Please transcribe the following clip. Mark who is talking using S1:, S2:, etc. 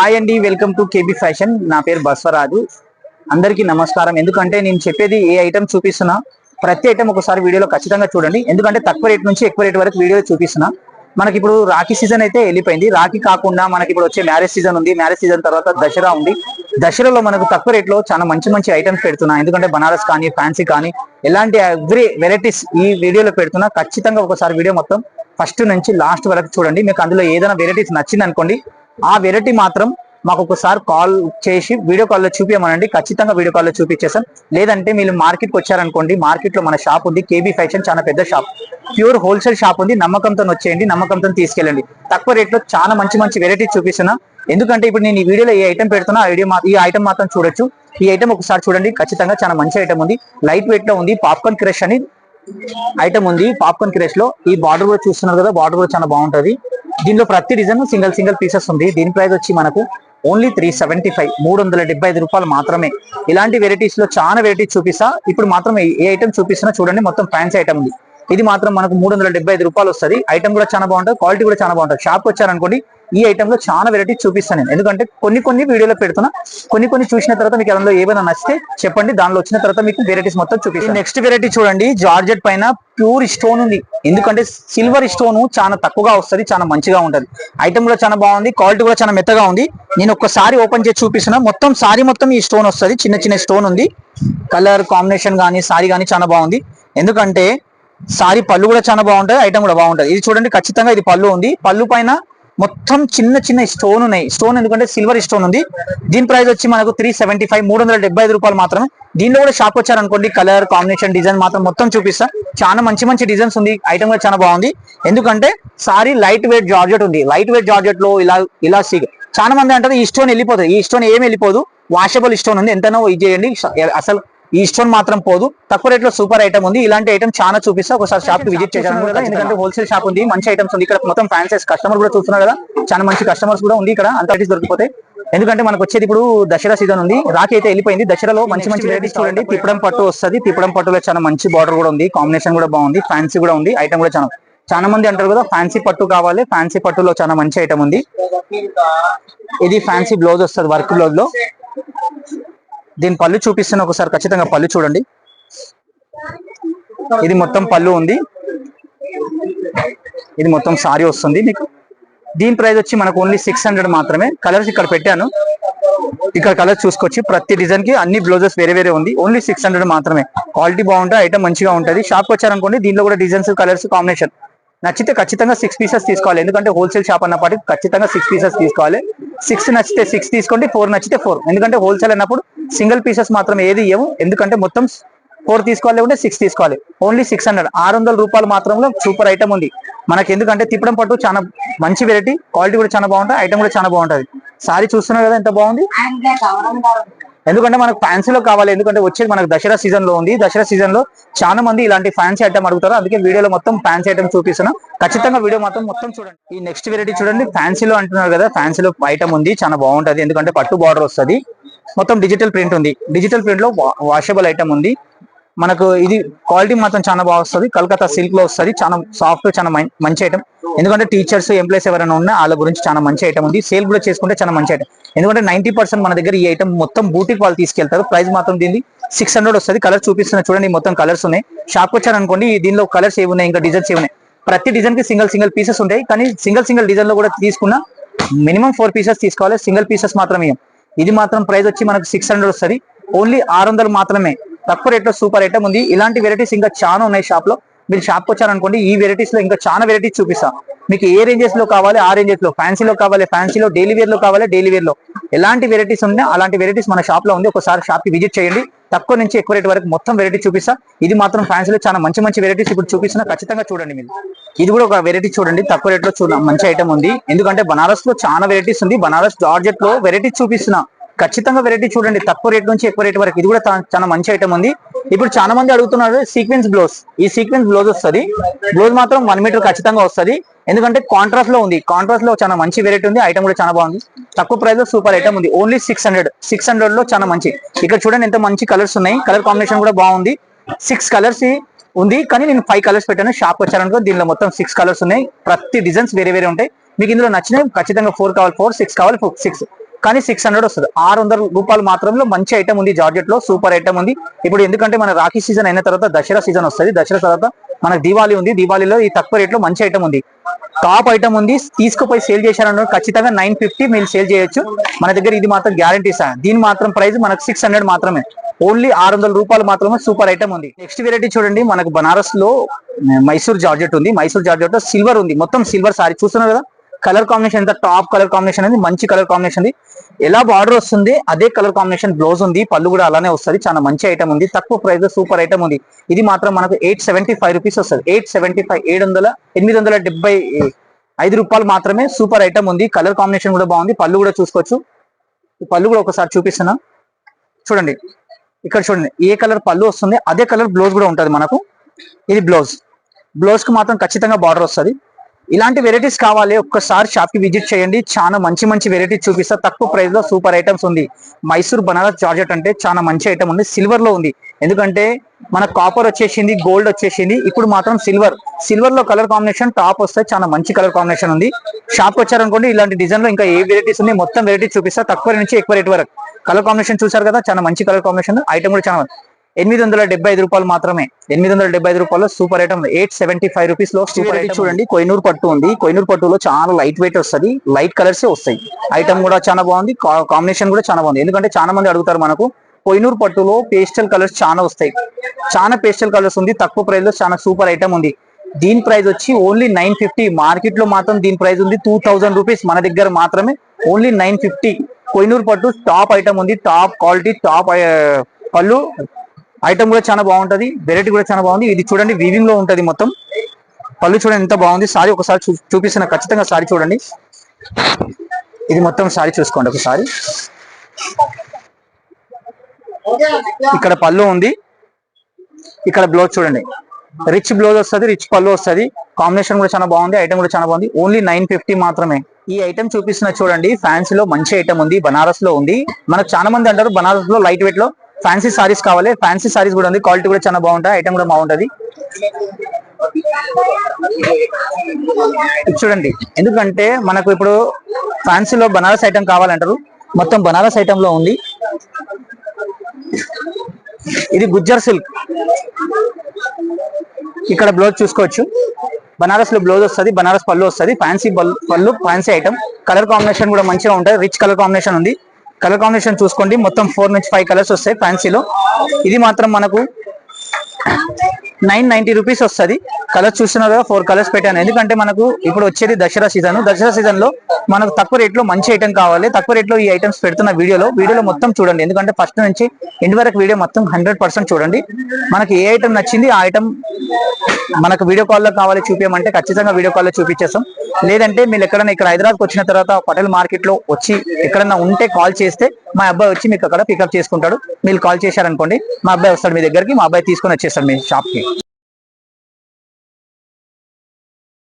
S1: Hi అండి welcome to KB fashion నా పేరు బస్వరాజు. అందరికీ నమస్కారం. ఎందుకంటే నేను చెప్పేది ఏ ఐటమ్ చూపిస్తున్నా ప్రతి ఐటమ్ ఒకసారి వీడియోలో ఖచ్చితంగా చూడండి. ఎందుకంటే తక్కువ రేట్ నుంచి ఎక్కువ రేట్ వరకు వీడియో చూపిస్తున్నా. మనకి ఇప్పుడు రాఖీ సీజన్ అయితే వెళ్ళిపోయింది. రాఖీ కాకుండా మనకి ఇప్పుడు వచ్చే మ్యారేజ్ సీజన్ ఉంది. మ్యారేజ్ సీజన్ తర్వాత దసరా ఉంది. దసరాలో మనకు తక్కువ రేట్లో చాలా మంచి మంచి ఐటమ్స్ పెడుతున్నా. ఎందుకంటే బనారస్ కానీ ఫ్యాన్సీ కానీ ఎలాంటి ఎవ్రీ వెరైటీస్ ఈ వీడియోలో పెడుతున్నా. ఖచ్చితంగా ఒకసారి వీడియో మొత్తం ఫస్ట్ నుంచి లాస్ట్ వరకు చూడండి. మీకు అందులో ఏదైనా వెరైటీస్ నచ్చింది అనుకోండి ఆ వెరైటీ మాత్రం మాకు ఒకసారి కాల్ చేసి వీడియో కాల్లో చూపించమనండి ఖచ్చితంగా వీడియో కాల్లో చూపించేసాం లేదంటే మీరు మార్కెట్కి వచ్చారనుకోండి మార్కెట్లో మన షాప్ ఉంది. కేబీ ఫ్యాషన్ చాలా పెద్ద షాప్. ప్యూర్ హోల్సేల్ షాప్ ఉంది. నమ్మకంతో వచ్చేయండి నమ్మకంతో తీసుకెళ్ళండి. తక్కువ రేట్లో చాలా మంచి మంచి వెరైటీస్ చూపిస్తున్నా. ఎందుకంటే ఇప్పుడు నేను ఈ వీడియోలో ఏ ఐటమ్ పెడుతున్నా ఆ ఈ ఐటమ్ మాత్రం చూడొచ్చు. ఈ ఐటమ్ ఒకసారి చూడండి. ఖచ్చితంగా చాలా మంచి ఐటమ్ ఉంది. లైట్ వెయిట్లో ఉంది. పాప్కార్న్ క్రష్ అని ఐటమ్ ఉంది. పాప్కార్న్ క్రష్లో ఈ బార్డర్ కూడా చూస్తున్నారు కదా బార్డర్ కూడా చాలా బాగుంటది. దీనిలో ప్రతి డిజైన్ సింగిల్ సింగిల్ పీసెస్ ఉంది. దీని ప్రైస్ వచ్చి మనకు ఓన్లీ త్రీ సెవెంటీ ఫైవ్ మూడు వందల డెబ్బై ఐదు రూపాయలు మాత్రమే. ఇలాంటి వెరైటీస్లో చాలా వెరైటీస్ చూపిస్తా. ఇప్పుడు మాత్రం ఏ- ఐటమ్ చూపిస్తున్నా చూడండి మొత్తం ఫ్యాన్సీ ఐటమ్ ఉంది. ఇది మాత్రం మనకు మూడు వందల డెబ్బై ఐదు రూపాయలు వస్తుంది. ఐటమ్ కూడా చాలా బాగుంటుంది. క్వాలిటీ కూడా చాలా బాగుంటుంది. షాప్ వచ్చారనుకోండి ఈ ఐటమ్లో చాలా వెరైటీ చూపిస్తాను నేను. ఎందుకంటే కొన్ని కొన్ని వీడియోలో పెడుతున్నా. కొన్ని కొన్ని చూసిన తర్వాత మీకు అందులో ఏమైనా నచ్చితే చెప్పండి. దానిలో వచ్చిన తర్వాత మీకు వెరైటీస్ మొత్తం చూపిస్తాను నెక్స్ట్ వెరైటీ చూడండి. జార్జెట్ పైన ప్యూర్ స్టోన్ ఉంది. ఎందుకంటే సిల్వర్ స్టోన్ చాలా తక్కువగా వస్తుంది చాలా మంచిగా ఉంటుంది. ఐటమ్ కూడా చాలా బాగుంది. క్వాలిటీ కూడా చాలా మెత్తగా ఉంది. నేను ఒక్కసారి ఓపెన్ చేసి చూపిస్తున్నా. మొత్తం సారీ మొత్తం ఈ స్టోన్ వస్తుంది. చిన్న చిన్న స్టోన్ ఉంది. కలర్ కాంబినేషన్ కానీ సారీ కానీ చాలా బాగుంది. ఎందుకంటే సారీ పళ్ళు కూడా చాలా బాగుంటుంది ఐటమ్ కూడా బాగుంటుంది ఇది చూడండి ఖచ్చితంగా ఇది పళ్ళు ఉంది. పళ్ళు పైన మొత్తం చిన్న చిన్న స్టోన్ ఉన్నాయి. స్టోన్ ఎందుకంటే సిల్వర్ స్టోన్ ఉంది. దీని ప్రైస్ వచ్చి మనకు త్రీ సెవెంటీ ఫైవ్ మూడు వందల డెబ్బై ఐదు రూపాయలు మాత్రమే. దీనిలో కూడా షాప్ వచ్చారనుకోండి కలర్ కాంబినేషన్ డిజైన్ మాత్రం మొత్తం చూపిస్తా. చాలా మంచి మంచి డిజైన్స్ ఉంది. ఐటమ్ కూడా చాలా బాగుంది. ఎందుకంటే సారీ లైట్ వెయిట్ జార్జెట్ ఉంది. లైట్ వెయిట్ జార్జెట్లో ఇలా ఇలా సీ చాలా మంది అంటారు ఈ స్టోన్ వెళ్ళిపోతుంది ఈ స్టోన్ ఏమి వెళ్ళిపోదు? వాషబుల్ స్టోన్ ఉంది. ఎంతనో ఇది చేయండి. అసలు ఈ స్టోన్ మాత్రం పోదు. తక్కువ రేట్లో సూపర్ ఐటమ్ ఉంది. ఇలాంటి ఐటమ్ చాలా చూపిస్తా. ఒకసారి షాప్కి విజిట్ చేశాను కదా ఎందుకంటే హోల్సేల్ షాప్ ఉంది. మంచి ఐటమ్స్ ఉంది. ఇక్కడ మొత్తం ఫ్యాన్సీస్ కస్టమర్ కూడా చూస్తున్నారు కదా. చాలా మంచి కస్టమర్స్ కూడా ఉంది ఇక్కడ. అంత దొరికిపోతాయి. ఎందుకంటే మనకు వచ్చేది ఇప్పుడు దసరా సీజన్ ఉంది. రాఖీ అయితే వెళ్ళిపోయింది. దసరాలో మంచి మంచి వెరైటీస్ చూడండి. తిప్పడం పట్టు వస్తుంది. తిప్పడం పట్టులో చాలా మంచి బార్డర్ కూడా ఉంది. కాంబినేషన్ కూడా బాగుంది. ఫ్యాన్సీ కూడా ఉంది. ఐటమ్ కూడా చాలా చాలా మంది అంటారు కదా ఫ్యాన్సీ పట్టు కావాలి. ఫ్యాన్సీ పట్టులో చాలా మంచి ఐటమ్ ఉంది. ఇది ఫ్యాన్సీ బ్లౌజ్ వస్తుంది వర్క్ బ్లౌజ్లో. దీని పళ్ళు చూపిస్తున్న ఒకసారి ఖచ్చితంగా పళ్ళు చూడండి. ఇది మొత్తం పళ్ళు ఉంది. ఇది మొత్తం సారీ వస్తుంది మీకు. దీని ప్రైస్ వచ్చి మనకు ఓన్లీ సిక్స్ హండ్రెడ్ మాత్రమే. కలర్స్ ఇక్కడ పెట్టాను. ఇక్కడ కలర్స్ చూసుకొచ్చి ప్రతి డిజైన్కి అన్ని బ్లౌజెస్ వేరే వేరే ఉంది. ఓన్లీ సిక్స్ హండ్రెడ్ మాత్రమే. క్వాలిటీ బాగుంటుంది ఐటమ్ మంచిగా ఉంటుంది. షాప్ వచ్చారనుకోండి దీనిలో కూడా డిజైన్స్ కలర్స్ కాంబినేషన్ నచ్చితే ఖచ్చితంగా సిక్స్ పీసెస్ తీసుకోవాలి. ఎందుకంటే హోల్సేల్ షాప్ అన్నప్పటికీ ఖచ్చితంగా సిక్స్ పీసెస్ తీసుకోవాలి. సిక్స్ నచ్చితే సిక్స్ తీసుకోండి ఫోర్ నచ్చితే ఫోర్ ఎందుకంటే హోల్సేల్ అన్నప్పుడు సింగిల్ పీసెస్ మాత్రం ఏది ఇవ్వము ఎందుకంటే మొత్తం ఫోర్ తీసుకోవాలి ఉంటే సిక్స్ తీసుకోవాలి. ఓన్లీ సిక్స్ హండ్రెడ్ ఆరు వందల రూపాయలు మాత్రంలో సూపర్ ఐటమ్ ఉంది. మనకి ఎందుకంటే తిప్పడం పట్టు చాలా మంచి వెరైటీ క్వాలిటీ కూడా చాలా బాగుంటుంది ఐటమ్ కూడా చాలా బాగుంటది సారీ చూస్తున్నారు కదా ఎంత బాగుంది? ఎందుకంటే మనకు ఫ్యాన్సీలో కావాలి. ఎందుకంటే వచ్చేది మనకు దసరా సీజన్లో ఉంది. దసరా సీజన్లో చాలా మంది ఇలాంటి ఫ్యాన్సీ ఐటమ్ అడుగుతారు. అందుకే వీడియోలో మొత్తం ఫ్యాన్సీ ఐటమ్ చూపిస్తున్నాం. ఖచ్చితంగా వీడియో మొత్తం మొత్తం చూడండి. ఈ నెక్స్ట్ వెరైటీ చూడండి. ఫ్యాన్సీలో అంటున్నారు కదా. ఫ్యాన్సీలో ఐటమ్ ఉంది. చాలా బాగుంటది. ఎందుకంటే పట్టు బార్డర్ వస్తుంది. మొత్తం డిజిటల్ ప్రింట్ ఉంది. డిజిటల్ ప్రింట్లో వాషబుల్ ఐటమ్ ఉంది. మనకు ఇది క్వాలిటీ మాత్రం చాలా బాగా వస్తుంది. కలకత్తా సిల్క్లో వస్తుంది. చాలా సాఫ్ట్ చాలా మంచి ఐటమ్ ఎందుకంటే టీచర్స్ ఎంప్లాయీస్ ఎవరైనా ఉన్నా వాళ్ళ గురించి చాలా మంచి ఐటమ్ ఉంది. సేల్ కూడా చేసుకుంటే చాలా మంచి ఐటమ్ ఎందుకంటే నైన్టీ పర్సెంట్ మన దగ్గర ఈ ఐటమ్ మొత్తం బూటిక్ వాళ్ళు తీసుకెళ్తారు. ప్రైస్ మాత్రం దీన్ని సిక్స్ హండ్రెడ్ వస్తుంది. కలర్ చూపిస్తున్నా చూడండి మొత్తం కలర్స్ ఉన్నాయి. షాప్ వచ్చారనుకోండి దీనిలో కలర్స్ ఏమి ఉన్నాయి? ఇంకా డిజైన్స్ ఏమి ఉన్నాయి? ప్రతి డిజైన్కి సింగిల్ సింగిల్ పీసెస్ ఉంటాయి. కానీ సింగిల్ సింగిల్ డిజైన్లో కూడా తీసుకున్న మినిమం ఫోర్ పీసెస్ తీసుకోవాలి. సింగిల్ పీసెస్ మాత్రమే. ఇది మాత్రం ప్రైస్ వచ్చి మనకు సిక్స్ హండ్రెడ్ వస్తుంది. ఓన్లీ ఆరు వందలు మాత్రమే. తక్కువ రేట్లో సూపర్ ఐటమ్ ఉంది. ఇలాంటి వెరైటీస్ ఇంకా చాలా ఉన్నాయి షాప్లో. మీరు షాప్ వచ్చారనుకోండి ఈ వెరైటీస్లో ఇంకా చాలా వెరైటీస్ చూపిస్తా. మీకు ఏ రేంజెస్లో కావాలి ఆ రేంజెస్లో. ఫ్యాన్సీలో కావాలి ఫ్యాన్సీలో డైలీ వేర్లో కావాలి డైలీ వేర్లో. ఎలాంటి వెరైటీస్ ఉన్నాయి అలాంటి వెరైటీస్ మన షాప్లో ఉంది. ఒకసారి షాప్కి విజిట్ చేయండి. తక్కువ నుంచి ఎక్కువ రేట్ వరకు మొత్తం వెరైటీ చూపిస్తా. ఇది మాత్రం ఫ్యాన్సీలో చాలా మంచి మంచి వెరైటీస్ ఇప్పుడు చూపిస్తున్నా. ఖచ్చితంగా చూడండి మీరు. ఇది కూడా ఒక వెరైటీ చూడండి. తక్కువ రేట్లో చూడ మంచి ఐటమ్ ఉంది. ఎందుకంటే బనారస్లో చాలా వెరైటీస్ ఉంది. బనారస్ జార్జెట్లో వెరైటీస్ చూపిస్తున్నా. ఖచ్చితంగా వెరైటీ చూడండి. తక్కువ రేట్ నుంచి ఎక్కువ రేట్ వరకు. ఇది కూడా చాలా మంచి ఐటమ్ ఉంది. ఇప్పుడు చాలా మంది అడుగుతున్నారు సీక్వెన్స్ బ్లౌజ్ ఈ సీక్వెన్స్ బ్లౌజ్ వస్తుంది. బ్లౌజ్ మాత్రం వన్ మీటర్ ఖచ్చితంగా వస్తుంది. ఎందుకంటే కాంట్రాస్ట్లో ఉంది. కాంట్రాస్ట్లో చాలా మంచి వెరైటీ ఉంది. ఐటమ్ కూడా చాలా బాగుంది. తక్కువ ప్రైస్లో సూపర్ ఐటమ్ ఉంది. ఓన్లీ సిక్స్ హండ్రెడ్ సిక్స్ హండ్రెడ్లో చాలా మంచి. ఇక్కడ చూడండి ఎంత మంచి కలర్స్ ఉన్నాయి. కలర్ కాంబినేషన్ కూడా బాగుంది. సిక్స్ కలర్స్ ఉంది. కానీ నేను ఫైవ్ కలర్స్ పెట్టాను. షాప్ వచ్చారనుకో దీనిలో మొత్తం సిక్స్ కలర్స్ ఉన్నాయి. ప్రతి డిజైన్స్ వేరే వేరే ఉంటాయి. మీకు ఇందులో నచ్చినవి ఖచ్చితంగా ఫోర్ కావాలి. ఫోర్ సిక్స్ కావాలి. సిక్స్ కానీ సిక్స్ హండ్రెడ్ వస్తుంది. ఆరు వందల రూపాయలు మాత్రంలో మంచి ఐటమ్ ఉంది జార్జెట్లో సూపర్ ఐటమ్ ఉంది. ఇప్పుడు ఎందుకంటే మన రాఖీ సీజన్ అయిన తర్వాత దసరా సీజన్ వస్తుంది. దసరా తర్వాత మనకు దీవాలి ఉంది. దీవాళిలో ఈ తక్కువ రేట్లో మంచి ఐటమ్ ఉంది. టాప్ ఐటమ్ ఉంది. తీసుకుపోయి సేల్ చేశారన్న ఖచ్చితంగా నైన్ ఫిఫ్టీ మీరు సేల్ చేయొచ్చు. మన దగ్గర ఇది మాత్రం గ్యారంటీ సార్ దీని మాత్రం ప్రైస్ మనకు సిక్స్ హండ్రెడ్ మాత్రమే. ఓన్లీ ఆరు వందల రూపాయలు మాత్రమే సూపర్ ఐటమ్ ఉంది. నెక్స్ట్ వెరైటీ చూడండి. మనకు బనారస్లో మైసూర్ జార్జెట్ ఉంది. మైసూర్ జార్జెట్లో సిల్వర్ ఉంది. మొత్తం సిల్వర్ సారీ చూస్తున్నారు కదా? కలర్ కాంబినేషన్ ఎంత? టాప్ కలర్ కాంబినేషన్ అనేది మంచి కలర్ కాంబినేషన్ ఉంది. ఎలా బార్డర్ వస్తుంది అదే కలర్ కాంబినేషన్ బ్లౌజ్ ఉంది పళ్ళు కూడా అలానే వస్తుంది చాలా మంచి ఐటమ్ ఉంది. తక్కువ ప్రైస్ సూపర్ ఐటమ్ ఉంది. ఇది మాత్రం మనకు ఎయిట్ సెవెంటీ ఫైవ్ రూపీస్ వస్తుంది. ఎయిట్ సెవెంటీ ఫైవ్ ఏడు వందల ఎనిమిది వందల డెబ్బై ఐదు రూపాయలు మాత్రమే సూపర్ ఐటమ్ ఉంది. కలర్ కాంబినేషన్ కూడా బాగుంది. పళ్ళు కూడా చూసుకోవచ్చు. ఈ పళ్ళు కూడా ఒకసారి చూపిస్తున్నా. చూడండి. ఇక్కడ చూడండి. ఏ కలర్ పళ్ళు వస్తుంది అదే కలర్ బ్లౌజ్ కూడా ఉంటుంది మనకు. ఇది బ్లౌజ్. బ్లౌజ్కి మాత్రం ఖచ్చితంగా బార్డర్ వస్తుంది. ఇలాంటి వెరైటీస్ కావాలి. ఒక్కసారి షాప్కి విజిట్ చేయండి. చాలా మంచి మంచి వెరైటీస్ చూపిస్తా. తక్కువ ప్రైస్లో సూపర్ ఐటమ్స్ ఉంది. మైసూర్ బనారస్ జార్జెట్ అంటే చాలా మంచి ఐటమ్ ఉంది. సిల్వర్లో ఉంది. ఎందుకంటే మన కాపర్ వచ్చేసింది గోల్డ్ వచ్చేసింది. ఇప్పుడు మాత్రం సిల్వర్ సిల్వర్లో కలర్ కాంబినేషన్ టాప్ వస్తే చాలా మంచి కలర్ కాంబినేషన్ ఉంది. షాప్ వచ్చారనుకోండి ఇలాంటి డిజైన్లో ఇంకా ఏ వెరైటీస్ ఉన్నాయి? మొత్తం వెరైటీస్ చూపిస్తా. తక్కువ నుంచి ఎక్కువ రేట్ వరకు. కలర్ కాంబినేషన్ చూసారు కదా? చాలా మంచి కలర్ కాంబినేషన్ ఐటమ్ కూడా చాలా ఎనిమిది వందల డెబ్బై ఐదు రూపాయలు మాత్రమే. ఎనిమిది వందల డెబ్బై ఐదు రూపాయలు super item. Eight seventy five రూపీస్లో సూపర్ ఐటమ్ చూడండి కొయినూరు పట్టు ఉంది. కొయినూరు పట్టులో చాలా లైట్ వెయిట్ వస్తుంది. లైట్ కలర్స్ వస్తాయి. ఐటమ్ కూడా చాలా బాగుంది. కాంబినేషన్ కూడా చాలా బాగుంది. ఎందుకంటే చాలా మంది అడుగుతారు మనకు కొయినూరు పట్టులో పేస్టల్ కలర్స్ చాలా వస్తాయి. చాలా పేస్టల్ కలర్స్ ఉంది. తక్కువ ప్రైస్లో చాలా సూపర్ ఐటమ్ ఉంది. దీని ప్రైస్ వచ్చి ఓన్లీ నైన్ ఫిఫ్టీ మార్కెట్లో మాత్రం దీని ప్రైస్ ఉంది. టూ థౌసండ్ రూపీస్ మన దగ్గర మాత్రమే ఓన్లీ నైన్ ఫిఫ్టీ కొయినూరు పట్టు టాప్ ఐటమ్ ఉంది. టాప్ క్వాలిటీ టాప్ పళ్ళు ఐటమ్ కూడా చాలా బాగుంటుంది. వెరైటీ కూడా చాలా బాగుంది. ఇది చూడండి వీవింగ్లో ఉంటుంది మొత్తం. పళ్ళు చూడండి ఎంత బాగుంది. సారీ ఒకసారి చూ- చూపిస్తున్న ఖచ్చితంగా సారీ చూడండి. ఇది మొత్తం సారీ చూసుకోండి ఒకసారి. ఇక్కడ పళ్ళు ఉంది. ఇక్కడ బ్లౌజ్ చూడండి. రిచ్ బ్లౌజ్ వస్తుంది రిచ్ పళ్ళు వస్తుంది. కాంబినేషన్ కూడా చాలా బాగుంది. ఐటమ్ కూడా చాలా బాగుంది. ఓన్లీ నైన్ ఫిఫ్టీ మాత్రమే. ఈ ఐటమ్ చూపిస్తున్న చూడండి ఫ్యాన్సీ లో మంచి ఐటమ్ ఉంది. బనారస్లో ఉంది. మనకు చాలా మంది అంటారు బనారస్లో లైట్ వెయిట్లో ఫ్యాన్సీ సారీస్ కావాలి. ఫ్యాన్సీ సారీస్ కూడా ఉంది. క్వాలిటీ కూడా చాలా బాగుంటాయి. ఐటమ్ కూడా బాగుంటుంది. చూడండి. ఎందుకంటే మనకు ఇప్పుడు ఫ్యాన్సీలో బనారస్ ఐటమ్ కావాలంటారు. మొత్తం బనారస్ ఐటమ్లో ఉంది. ఇది గుజ్జర్ సిల్క్ ఇక్కడ బ్లౌజ్ చూసుకోవచ్చు. బనారస్లో బ్లౌజ్ వస్తుంది బనారస్ పళ్ళు వస్తుంది. ఫ్యాన్సీ పళ్ళు ఫ్యాన్సీ ఐటమ్ కలర్ కాంబినేషన్ కూడా మంచిగా ఉంటుంది రిచ్ కలర్ కాంబినేషన్ ఉంది. కలర్ కాంబినేషన్ చూసుకోండి. మొత్తం ఫోర్ నుంచి ఫైవ్ కలర్స్ వస్తాయి ఫ్యాన్సీలో ఇది మాత్రం మనకు నైన్ నైన్టీ రూపీస్ వస్తుంది. కలర్స్ చూస్తున్నారు కదా ఫోర్ కలర్స్ పెట్టాను. ఎందుకంటే మనకు ఇప్పుడు వచ్చేది దసరా సీజన్ దసరా సీజన్లో మనకు తక్కువ రేట్లో మంచి ఐటమ్ కావాలి. తక్కువ రేట్లో ఈ ఐటమ్స్ పెడుతున్న వీడియోలో వీడియోలో మొత్తం చూడండి. ఎందుకంటే ఫస్ట్ నుంచి ఎండ్ వరకు వీడియో మొత్తం హండ్రెడ్ చూడండి. మనకి ఏ ఐటమ్ నచ్చింది ఆ ఐటమ్ మనకు వీడియో కాల్లో కావాలి చూపించమంటే ఖచ్చితంగా వీడియో కాల్లో చూపించేస్తాం. లేదంటే మీరు ఎక్కడైనా ఇక్కడ హైదరాబాద్కి వచ్చిన తర్వాత పటేల్ మార్కెట్లో వచ్చి ఎక్కడైనా ఉంటే కాల్ చేస్తే మా అబ్బాయి వచ్చి మీకు అక్కడ పికప్ చేసుకుంటాడు. మీరు కాల్ చేశారనుకోండి మా అబ్బాయి వస్తాడు మీ దగ్గరికి మా అబ్బాయి తీసుకొని వచ్చేస్తాడు మీ షాప్కి.